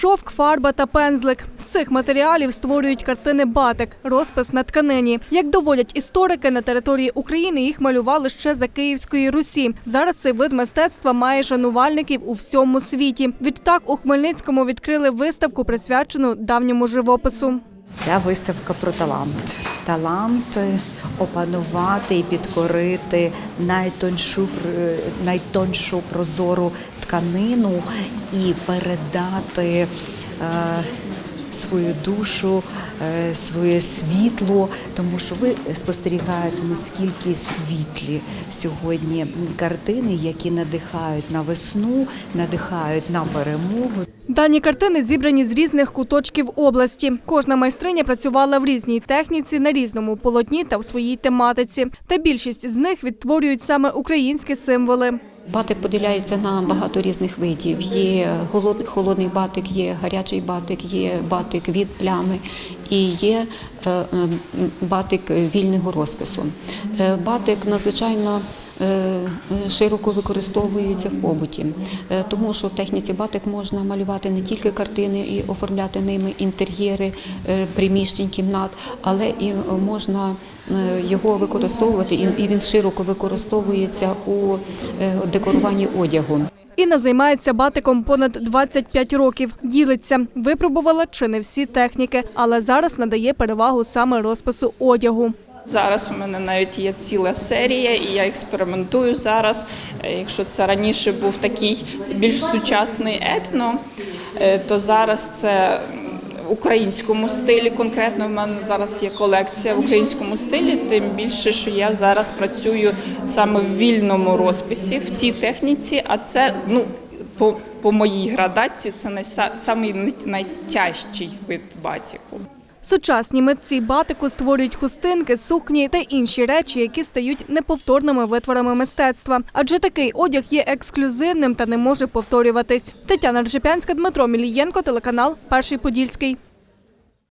Шовк, фарба та пензлик. З цих матеріалів створюють картини батик, розпис на тканині. Як доводять історики, на території України їх малювали ще за Київської Русі. Зараз цей вид мистецтва має шанувальників у всьому світі. Відтак у Хмельницькому відкрили виставку, присвячену давньому живопису. Ця виставка про талант. Талант е, опанувати і підкорити найтоншу, пр- найтоншу прозору тканину і передати е, свою душу, е, своє світло, тому що ви спостерігаєте наскільки світлі сьогодні картини, які надихають на весну, надихають на перемогу. Дані картини зібрані з різних куточків області. Кожна майстриня працювала в різній техніці, на різному полотні та в своїй тематиці. Та більшість з них відтворюють саме українські символи. Батик поділяється на багато різних видів. Є холодний батик, є гарячий батик, є батик від плями і є е, батик вільного розпису. Е, Батик надзвичайно широко використовується в побуті, е, тому що в техніці батик можна малювати не тільки картини і оформляти ними інтер'єри е, приміщень, кімнат, але і можна е, його використовувати, і він широко використовується у е, декоруванні одягу. Інна займається батиком понад 25 років. Ділиться, випробувала чи не всі техніки, але зараз надає перевагу саме розпису одягу. Зараз у мене навіть є ціла серія, і я експериментую зараз. Е, Якщо це раніше був такий більш сучасний етно, е, то зараз це в українському стилі. Конкретно в мене зараз є колекція в українському стилі. Тим більше, що я зараз працюю саме в вільному розписі в цій техніці, а це ну. По, по моїй градації це найса- найтяжчий вид батіку. Сучасні митці батику створюють хустинки, сукні та інші речі, які стають неповторними витворами мистецтва. Адже такий одяг є ексклюзивним та не може повторюватись. Тетяна Ржепянська, Дмитро Мілієнко, телеканал Перший Подільський.